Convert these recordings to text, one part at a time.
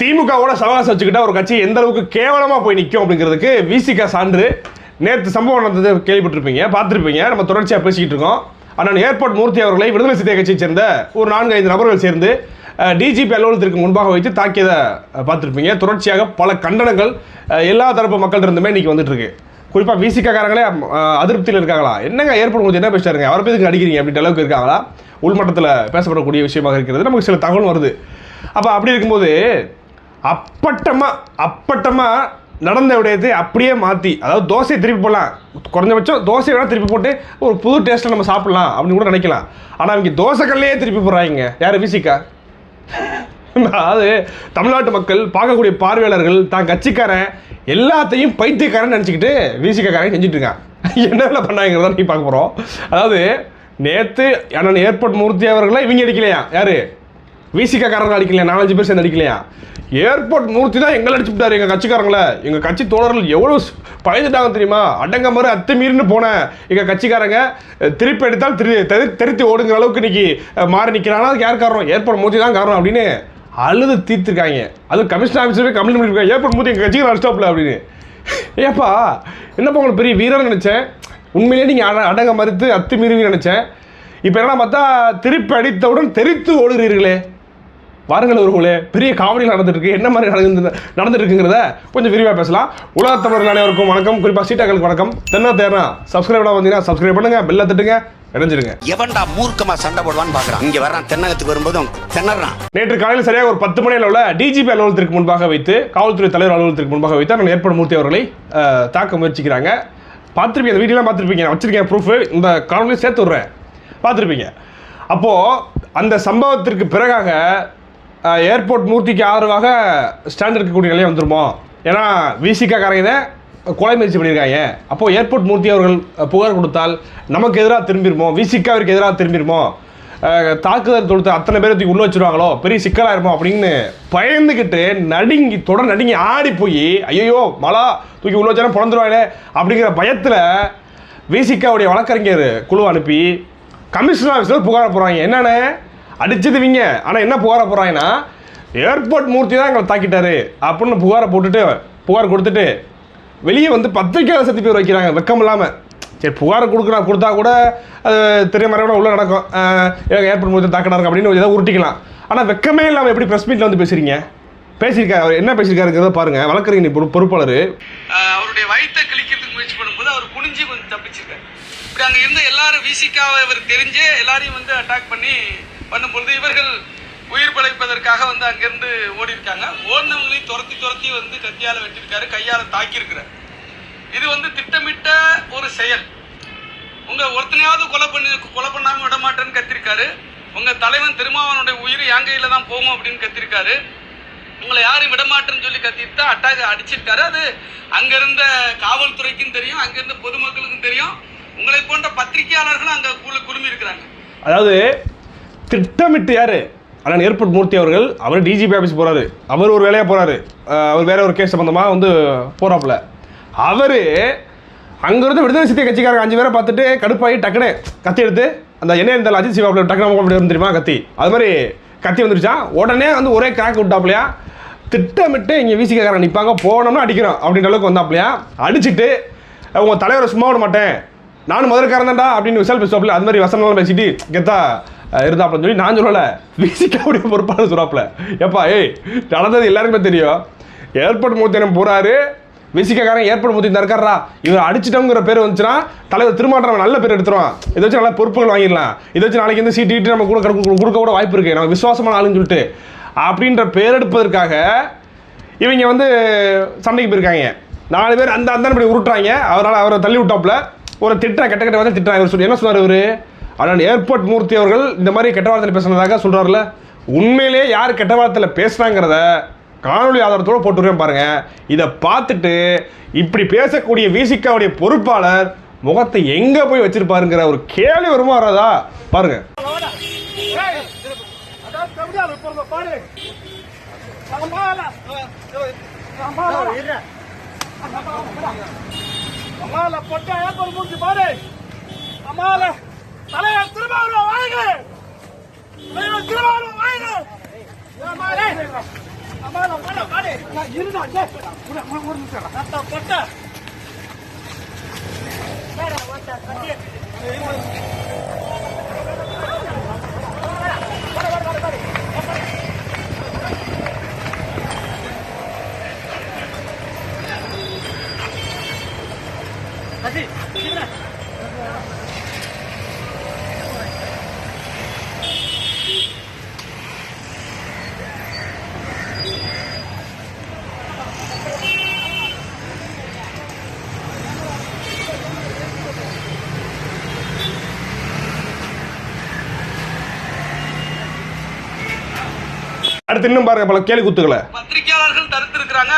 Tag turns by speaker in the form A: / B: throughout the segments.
A: திமுகவோட சவாசம் வச்சுக்கிட்டா ஒரு கட்சி எந்த அளவுக்கு கேவலமாக போய் நிற்கும் அப்படிங்கிறதுக்கு விசிகா சான்று நேற்று சம்பவம் நடந்தது கேள்விப்பட்டிருப்பீங்க பார்த்துருப்பீங்க. நம்ம தொடர்ச்சியாக பேசிக்கிட்டு இருக்கோம். ஆனால் ஏர்போர்ட் மூர்த்தி அவர்களை விடுதலை சிறுத்தை கட்சியை சேர்ந்த ஒரு நான்கு ஐந்து நபர்கள் சேர்ந்து டிஜிபி அலுவலகத்திற்கு முன்பாக வைத்து தாக்கியதை பார்த்துருப்பீங்க. தொடர்ச்சியாக பல கண்டனங்கள் எல்லா தரப்பு மக்கள் இருந்துமே இன்னைக்கு வந்துட்டுருக்கு. குறிப்பாக விசிக்காரங்களே அதிருப்தியில் இருக்காங்களா? என்னங்க ஏர்போர்ட் மூர்த்தி என்ன பேசுறாருங்க அவரை பேருக்கு அடிக்கிறீங்க அப்படின்ற அளவுக்கு இருக்காங்களா? உள்மட்டத்தில் பேசப்படக்கூடிய விஷயமாக இருக்கிறது. நமக்கு சில தகவல் வருது. அப்போ அப்படி இருக்கும்போது அப்பட்டமாக அப்பட்டமாக நடந்த விடயத்தை அப்படியே மாற்றி அதாவது தோசையை திருப்பி போடலாம். குறைஞ்சபட்சம் தோசை வேணால் திருப்பி போட்டு ஒரு புது டேஸ்ட்டில் நம்ம சாப்பிட்லாம் அப்படின்னு கூட நினைக்கலாம். ஆனால் அவங்க தோசைக்கல்லையே திருப்பி போடுறாங்க. யார் விசிக்கா அதாவது தமிழ்நாட்டு மக்கள் பார்க்கக்கூடிய பார்வையாளர்கள் தான் கட்சிக்காரன் எல்லாத்தையும் பைத்தியக்காரன் நினச்சிக்கிட்டு விசிகாரன் செஞ்சுட்டு இருக்கான். என்ன பண்ணாங்கிறதான் நீ பார்க்க போகிறோம் அதாவது நேற்று அண்ணன் ஏர்போர்ட் மூர்த்தி அவர்களை இவங்க அடிக்கலையா? யார்? விசிக்காரங்க அடிக்கலையா? நாலஞ்சு பேர் சேர்ந்து அடிக்கலையா? ஏர்போர்ட் மூர்த்தி தான் எங்களை அடிச்சு விட்டார் எங்கள் கட்சிக்காரங்கள. எங்கள் கட்சி தோழர்கள் எவ்வளோ பயந்துட்டாங்க தெரியுமா? அடங்க மாதிரி அத்துமீறின்னு போன எங்கள் கட்சிக்காரங்க திருப்பி எடுத்தால் திரு தெரு- தெருத்தி ஓடுங்கிற அளவுக்கு இன்னைக்கு மாறி நிற்கிறாங்கன்னா அதுக்கு யார் காரணம்? ஏர்போர்ட் மூர்த்தி தான் காரணம் அப்படின்னு அழுது தீர்த்துருக்காங்க. அது கமிஷன் ஆஃபீஸரே கம்ப்ளைண்ட் பண்ணிருக்காங்க ஏர்போர்ட் மூர்த்தி எங்கள் கட்சிக்கு அடிச்சாப்ல அப்படின்னு. ஏப்பா என்னப்பா உங்களுக்கு பெரிய வீரர்னு நினச்சேன்? உண்மையிலேயே நீங்கள் அட அடங்க மறுத்து அத்துமீறி நினச்சேன். இப்போ என்ன பார்த்தா திருப்பி அடித்தவுடன் தெரித்து ஓடுகிறீர்களே. வாருங்கள் ஒருவர்களே பெரிய காமெடி நடந்துட்டு இருக்கு என்ன மாதிரி நடந்து நடந்துட்டு இருக்குங்கிறத கொஞ்சம் விரிவாக பேசலாம். உலக தமிழர்கள் அனைவருக்கும் வணக்கம். குறிப்பாக சீட்டாக்களுக்கு வணக்கம். தென்ன தேனா சப்ஸ்கிரைப் வந்தீங்கன்னா சப்ஸ்கிரைப் பண்ணுங்க பெல்ல தட்டுங்க இணைஞ்சிருங்க.
B: எவன்டா மூர்க்கமா சண்டை போடுவான்னு பாக்குறான். இங்க வர்றான் தென்னகத்துக்கு வரும்போதும் திணறான்.
A: நேற்று காலையில் சரியாக ஒரு பத்து மணி அளவில் டிஜிபி அலுவலகத்திற்கு முன்பாக வைத்து காவல்துறை தலைவர் அலுவலகத்திற்கு முன்பாக வைத்து அண்ணன் ஏற்பட மூர்த்தி அவர்களை தாக்க முயற்சிக்கிறாங்க. பார்த்துருப்பீங்க அந்த வீடியோலாம் பார்த்துருப்பீங்க. நான் வச்சிருக்கேன் ப்ரூஃப் இந்த காணொலியும் சேர்த்து விட்றேன். பார்த்துருப்பீங்க. அப்போது அந்த சம்பவத்திற்கு பிறகாக ஏர்போர்ட் மூர்த்திக்கு ஆதரவாக ஸ்டாண்ட் இருக்கக்கூடிய நிலையை வந்துருமோ? ஏன்னா விசிகா காரங்க கொலை முயற்சி பண்ணியிருக்காங்க. அப்போது ஏர்போர்ட் மூர்த்தி அவர்கள் புகார் கொடுத்தால் நமக்கு எதிராக திரும்பிடுமோ விசிகாவிற்கு எதிராக திரும்பிடுமோ தாக்குதல் தொடுத்து அத்தனை பேரை தூக்கி உள்ள வச்சிருவாங்களோ? பெரிய சிக்கலாயிருமோ அப்படின்னு பயந்துக்கிட்டு நடுங்கி தொடர் நடுங்கி ஆடி போய் ஐயோ மலா தூக்கி உள்ள வச்சாலும் பிறந்துருவாங்களே அப்படிங்கிற பயத்தில் விசிகாவுடைய வழக்கறிஞர் குழு அனுப்பி கமிஷனர் ஆஃபீஸில் புகார போகிறாங்க என்னென்ன? அடிச்சது ஆனால் என்ன புகார போகிறாங்கன்னா ஏர்போர்ட் மூர்த்தி தான் எங்களை தாக்கிட்டாரு அப்படின்னு புகாரை போட்டுட்டு புகார் கொடுத்துட்டு வெளியே வந்து பத்திரிக்கையாளர் சத்தி பேர் வைக்கிறாங்க வெக்கம் இல்லாமல் சரி புகார் கொடுக்குறா கொடுத்தா கூட அது தெரிய கூட உள்ளே நடக்கும். அஹ் ஏர்போர்ட் மூர்த்தி தாக்கினாருங்க அப்படின்னு ஏதாவது உருட்டிக்கலாம். ஆனால் வெக்கமே இல்லாமல் எப்படி ப்ரெஸ் மீட்டில் வந்து பேசுறீங்க? பேசியிருக்காரு அவர் என்ன பேசியிருக்காருங்கிறத பாருங்க. வழக்கறிஞர் பொறு- பொறுப்பாளர்.
C: அவருடைய வயிற்றை கிழிக்கிறதுக்கு முயற்சி பண்ணும்போது அவர் குனிஞ்சு கொஞ்சம் தப்பிச்சிருக்காரு. இப்படி அங்கே இருந்த எல்லாரும் விசிக்காவை இவர் தெரிஞ்சு எல்லாரையும் வந்து அட்டாக் பண்ணி பண்ணும்பொழுது இவர்கள் உயிர் பிழைப்பதற்காக வந்து அங்கேருந்து ஓடி இருக்காங்க ஓடினவங்களையும் துரத்தி துரத்தி வந்து கத்தியால் வெட்டியிருக்காரு கையால் தாக்கியிருக்கிறார். இது வந்து திட்டமிட்ட ஒரு செயல். உங்க ஒருத்தனையாவது கொலை பண்ணி கொலை பண்ணாம விட மாட்டேன்னு கத்திருக்காரு. உங்க தலைவன் திருமாவனுடைய உயிர் என் கையில தான் போகும் அப்படின்னு கத்திருக்காரு. உங்களை யாரும் விட மாட்டேன்னு சொல்லி கத்திட்டு தான் அட்டாக் அடிச்சிருக்காரு. அது அங்க இருந்த காவல்துறைக்கும் தெரியும் அங்க இருந்த பொதுமக்களுக்கும் தெரியும். உங்களை போன்ற பத்திரிகையாளர்களும் அங்க குழு குழுமி இருக்கிறாங்க.
A: அதாவது திட்டமிட்டு யார்? அண்ணன் ஏர்போர்ட் மூர்த்தி அவர்கள் அவர் டிஜிபி ஆஃபீஸ் போகிறாரு அவர் ஒரு வேலையாக போகிறாரு அவர் வேற ஒரு கேஸ் சம்பந்தமாக வந்து போகிறாப்புல அவர் அங்கேருந்து விடுதலை சித்திய கட்சிக்காரங்க அஞ்சு பேரை பார்த்துட்டு கடுப்பாகி டக்குனு கத்தி எடுத்து அந்த என்ன இருந்தாலும் அஜித் சிவாப்ல டக்குனு அப்படி தெரியுமா கத்தி. அது மாதிரி கத்தி வந்துருச்சான் உடனே வந்து ஒரே கிராக் விட்டாப்லையா திட்டமிட்டு இங்கே வீசிக்காரங்க நிற்பாங்க போனோம்னா அடிக்கிறோம் அப்படின்ற அளவுக்கு வந்தாப்லையா அடிச்சுட்டு உங்கள் தலைவரை சும்மா விட மாட்டேன். நானும் மதுரைக்காரன் தான்டா அப்படின்னு விசால் பேசுவாப்பில். அது மாதிரி வசனம்லாம் பேசிட்டு கெத்தா அஹ், சொல்லி நான் சொல்லலை. விசிக்காவுடைய பொறுப்பாளர் சொல்றாப்ல ஏப்பா ஏய் நடந்தது எல்லாருக்குமே தெரியும். ஏர்போர்ட் மூர்த்தி போகிறாரு விசிக்காரன் ஏர்போர்ட் மூத்தி இந்த இருக்காரா இவர் அடிச்சிட்டோங்கிற பேர் வந்துச்சுன்னா தலைவர் திருமாற்றம் நம்ம நல்ல பேர் எடுத்துருவான். இதை வச்சு நல்லா பொறுப்புகள் வாங்கிடலாம். இதை வச்சு நாளைக்கு வந்து சீட்டு கீட்டு நம்ம கூட கொடுக்க கொடுக்க கூட வாய்ப்பு இருக்கு. நம்ம விசுவாசமான ஆளுன்னு சொல்லிட்டு. அப்படின்ற பேர் எடுப்பதற்காக இவங்க வந்து சண்டைக்கு போயிருக்காங்க. நாலு பேர் அந்த அந்த இப்படி உருட்டுறாங்க. அவரால் அவரை தள்ளி விட்டாப்புல. ஒரு திட்டம் கெட்ட கெட்ட வந்து திட்டுறாங்க இவர் சொல்லி என்ன சொன்னார் இவர்? ஆனால் ஏர்போர்ட் மூர்த்தி அவர்கள் இந்த மாதிரி கெட்ட வார்த்தையில் பேசுனதாக சொல்கிறாருல உண்மையிலேயே யார் கெட்ட வார்த்தையில் பேசுகிறாங்கிறத காணொலி ஆதாரத்தோடு போட்டுருவேன் பாருங்கள் இதை பார்த்துட்டு இப்படி பேசக்கூடிய விசிகாவுடைய பொறுப்பாளர் முகத்தை எங்கே போய் வச்சிருப்பாருங்கிற ஒரு கேள்வி வருமா வராதா பாருங்கள்
D: அம்மால போட்டு முடிச்சு பாரு அம்மால தலைவர் திருமாவளவன் வாங்க தலைவர் திருமாவளவன் நான் இருந்தா ஒரு நிமிஷம் கொட்ட வேற வந்த கட்டி கட்டி சீக்கிரம்
A: அடுத்து இன்னும் பாருங்க பல கேள்வி குத்துக்களை.
C: பத்திரிகையாளர்கள் தடுத்திருக்கிறாங்க.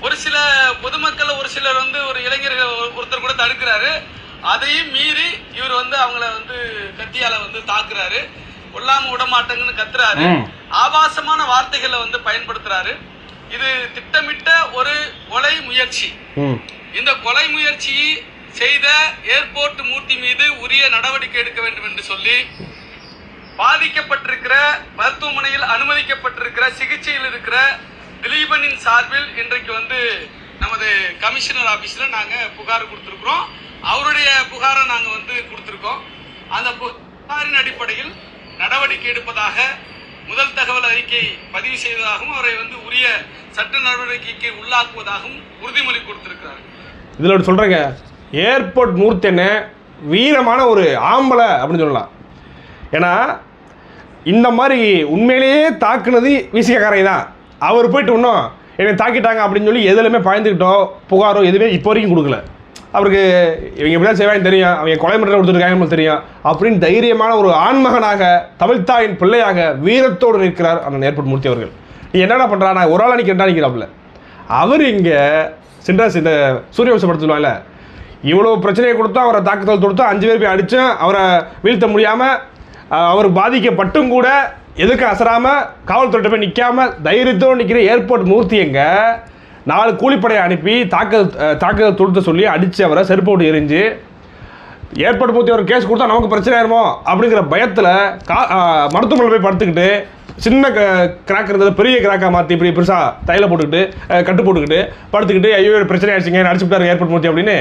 C: ஒரு சில பொதுமக்கள் ஒரு சிலர் வந்து ஒரு இளைஞர்கள் ஒரு- ஒருத்தர் கூட தடுக்கிறாரு. அதையும் மீறி இவர் வந்து அவங்கள வந்து கத்தியால வந்து தாக்குறாரு. கொல்லாம விட மாட்டேங்கன்னு கத்துறாரு. ஆபாசமான வார்த்தைகளை வந்து பயன்படுத்துறாரு. இது திட்டமிட்ட ஒரு கொலை முயற்சி. இந்த கொலை முயற்சி செய்த ஏர்போர்ட் மூர்த்தி மீது உரிய நடவடிக்கை எடுக்க வேண்டும் என்று சொல்லி பாதிக்கப்பட்டிருக்கிற மருத்துவமனையில் அனுமதிக்கப்பட்டிருக்கிற சிகிச்சையில் இருக்கிற திலீபனின் சார்பில் இன்றைக்கு வந்து நமது கமிஷனர் ஆபீஸ்ல நாங்க புகார் கொடுத்திருக்கிறோம். அவருடைய புகாரை நாங்க வந்து கொடுத்திருக்கோம். அந்த புகாரின் அடிப்படையில் நடவடிக்கை எடுப்பதாக முதல் தகவல் அறிக்கை பதிவு செய்வதாகவும் அவரை வந்து உரிய சட்ட நடவடிக்கைக்கு உள்ளாக்குவதாகவும் உறுதிமொழி கொடுத்திருக்கிறார்.
A: இதில் ஒரு சொல்கிறேங்க ஏர்போர்ட் மூர்த்தி என்ன வீரமான ஒரு ஆம்பளை அப்படின்னு சொல்லலாம். ஏன்னா இந்த மாதிரி உண்மையிலேயே தாக்குனது விசிகக்காரை தான். அவர் போயிட்டு இன்னும் என்னை தாக்கிட்டாங்க அப்படின்னு சொல்லி எதுலையுமே பயந்துக்கிட்டோ புகாரோ எதுவுமே இப்போ வரைக்கும் கொடுக்கல. அவருக்கு இவங்க இப்படி தான் செய்வாங்க தெரியும் அவங்க கொலை மிரட்டல் கொடுத்துருக்காங்கன்னு தெரியும். அப்படின்னு தைரியமான ஒரு ஆண்மகனாக தமிழ்த்தாயின் பிள்ளையாக வீரத்தோடு நிற்கிறார் அந்த நேர்பட் மூர்த்தி அவர்கள். நீ என்னடா பண்ணுறா நான் ஒரு ஆள் அன்னைக்கு ரெண்டா நிற்கிறாப்புல அவர் இங்கே சின்ராஸ் இந்த சூரியவம்சம் இவ்வளோ பிரச்சனையை கொடுத்தோம் அவரை தாக்குதல் தொடுத்தோம் அஞ்சு பேர் போய் அடித்தோம் அவரை வீழ்த்த முடியாமல் அவர் பாதிக்கப்பட்டும் கூட எதுக்கு அசராமல் காவல்துறை போய் நிற்காம தைரியத்தோடு நிற்கிற ஏர்போர்ட் மூர்த்தி எங்கே? நாலு கூலிப்படையை அனுப்பி தாக்குதல் தாக்குதல் தொடுத்த சொல்லி அடித்து அவரை செருப்பு விட்டு எரிஞ்சு ஏர்போர்ட் மூர்த்தி ஒரு கேஸ் கொடுத்தா நமக்கு பிரச்சனை ஆயிருமோ? அப்படிங்கிற பயத்தில் கா மருத்துவமனை மருத்துவமனையில் போய் படுத்துக்கிட்டு சின்ன க கிராக் இருந்தது பெரிய கிராக்காக மாற்றி இப்படி பெருசாக தைல போட்டுக்கிட்டு கட்டு போட்டுக்கிட்டு படுத்துக்கிட்டு ஐயோ ஒரு பிரச்சனை ஆயிடுச்சுங்க அடிச்சு விட்டாரு ஏர்போர்ட் மூர்த்தி அப்படின்னு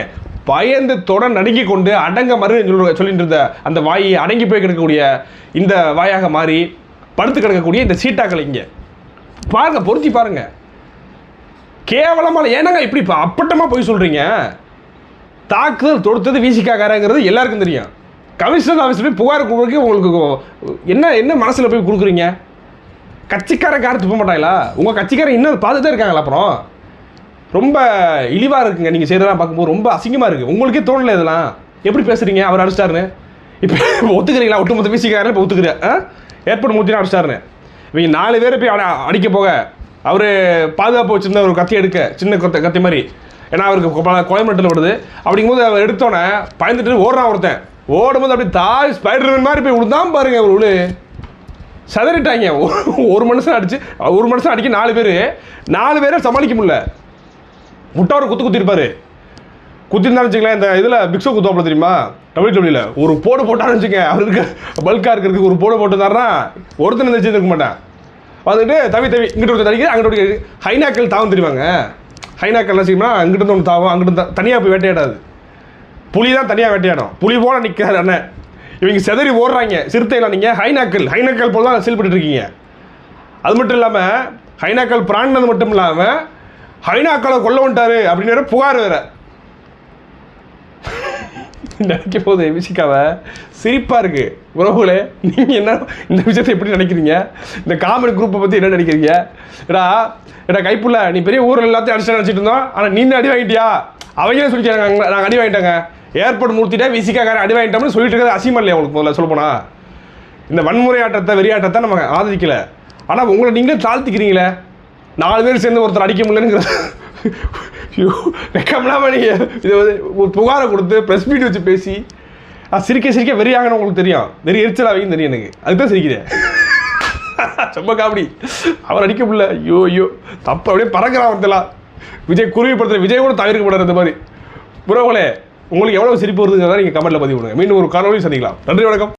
A: பயந்து தொட நடுங்கி கொண்டு அடங்க மறு சொல்லிட்டு இருந்த அந்த வாயை அடங்கி போய் கிடக்கக்கூடிய இந்த வாயாக மாறி படுத்து கிடக்கக்கூடிய இந்த சீட்டாக்கள் இங்கே. பாருங்க பொருத்தி பாருங்க. கேவலமான ஏன்னாங்க இப்படி இப்போ அப்பட்டமாக போய் சொல்கிறீங்க தாக்குதல் தொடுத்தது வீசிக்காக்காரங்கிறது எல்லாருக்கும் தெரியும். கமிஷனர் ஆஃபீஸில் போய் புகார் கொடுக்க உங்களுக்கு என்ன என்ன மனசில் போய் கொடுக்குறீங்க? கட்சிக்காரன் கார் துப்ப மாட்டாங்களா? உங்கள் கட்சிக்காரன் இன்னும் பார்த்துட்டே இருக்காங்களா அப்புறம்? ரொம்ப இழிவாக இருக்குங்க நீங்கள் செய்கிறதெல்லாம் பார்க்கும்போது ரொம்ப அசிங்கமாக இருக்குது உங்களுக்கே தோணல இதெல்லாம்? எப்படி பேசுகிறீங்க அவர் அடிச்சிட்டாருன்னு. இப்போ ஒத்துக்கிறீங்களா? ஒட்டுமொத்த விசிக்காரன் இப்போ ஒத்துக்கிறேன் ஆ? ஏற்பட மூத்தினா அடிச்சிட்டாருன்னு. இவங்க நாலு பேரை போய் அவனை அடிக்க போக அவர் பாதுகாப்பு வச்சுருந்த ஒரு கத்தி எடுக்க சின்ன கத்தை கத்தி மாதிரி. ஏன்னா அவருக்கு பல கொலை மிரட்டல் வருது அப்படிங்கும்போது அவர் எடுத்தோன்னே பயந்துட்டு ஓடுறான் ஒருத்தன். ஓடும்போது அப்படி தாய் ஸ்பைடர்மேன் மாதிரி போய் விழுந்தான் பாருங்க ஒரு விழு சதறிட்டாங்க. ஒரு- ஒரு மனுஷன் அடிச்சு ஒரு மனுஷன் அடிக்க நாலு பேர். நாலு பேரை சமாளிக்க முடியல. முட்டாரு குத்து குத்திருப்பாரு. குத்திருந்தான்னு வச்சுங்களேன் இந்த இதில் பிக்ஸோ குத்துவாப்பில் தெரியுமா? டபிள்யூ டபிள்யூல ஒரு போடு போட்டான்னு வச்சுங்க அவருக்கு பல்காக இருக்கிறதுக்கு ஒரு போடு போட்டுருந்தாருன்னா ஒருத்தன் எந்திரிச்சு இருக்க மாட்டேன். வந்துட்டு தவி தவி இங்கிட்ட ஒருத்தர் தடிக்க அங்கிட்ட ஒரு ஹைனாக்கள் தாவும் தெரியுவாங்க ஹைனாக்கள் என்ன செய்யுமா அங்கிட்ட ஒன்று தாவும் அங்கிட்ட தனியாக போய் வேட்டையாடாது. புலி தான் தனியாக வேட்டையாடும். புலி போல நிற்கிறார் அண்ணன். இவங்க செதறி ஓடுறாங்க. சிறுத்தையில் நீங்கள் ஹைனாக்கள் ஹைனாக்கள் போல தான் செயல்பட்டு இருக்கீங்க. அது மட்டும் இல்லாமல் ஹைனாக்கள் பிராண்டது மட்டும் இல்லாமல் ஹைனாக்களை கொல்ல வந்துட்டாரு அப்படின்னு புகார் வேற. நினைக்க போது விசிகாவை சிரிப்பாக இருக்கு. உறவுகளே நீங்கள் என்ன இந்த விஷயத்தை எப்படி நினைக்கிறீங்க? இந்த காமெடி குரூப்பை பற்றி என்ன நினைக்கிறீங்க? எடா எடா கைப்புள்ள நீ பெரிய ஊரில் எல்லாத்தையும் அடிச்சு நினச்சிட்டு இருந்தோம். ஆனால் நீ அடி வாங்கிட்டியா? அவங்களே சொல்லிக்கிறாங்க நாங்கள் அடி வாங்கிட்டாங்க. ஏர்போர்ட் மூர்த்திட்டா விசிக்காக்காரன் அடி வாங்கிட்டோம்னு சொல்லிட்டு இருக்கிறது அசிமம் இல்லையா உங்களுக்கு முதல்ல சொல்லப்போனா இந்த வன்முறை ஆட்டத்தை வெறியாட்டத்தை நம்ம ஆதரிக்கல. ஆனால் உங்களை நீங்களே தாழ்த்திக்கிறீங்களே. நாலு பேர் சேர்ந்து ஒருத்தர் அடிக்க முடியலங்கிற ஐயோ நீங்கள் இது வந்து ஒரு புகாரை கொடுத்து ப்ரெஸ் மீட் வச்சு பேசி நான் சிரிக்க சிரிக்க வெறியாகணும் உங்களுக்கு தெரியும். வெறி எரிச்சலாவையும் தெரியும் எனக்கு. அதுதான் சிரிக்கிறேன் ரொம்ப காமெடி. அவர் அடிக்க முடியல. ஐயோ ஐயோ. தப்பு அப்படியே பறக்கிறான் ஒருத்தலாம் விஜய் குருவி படத்தில் விஜய் கூட தவிர்க்க மாட்டார் இந்த மாதிரி. புறவுகளே உங்களுக்கு எவ்வளோ சிரிப்பு வருதுங்கிறத நீங்கள் கமெண்ட்டில் பதிவு பண்ணுங்கள் மீண்டும் ஒரு காணொலி சந்திக்கலாம். நன்றி வணக்கம்.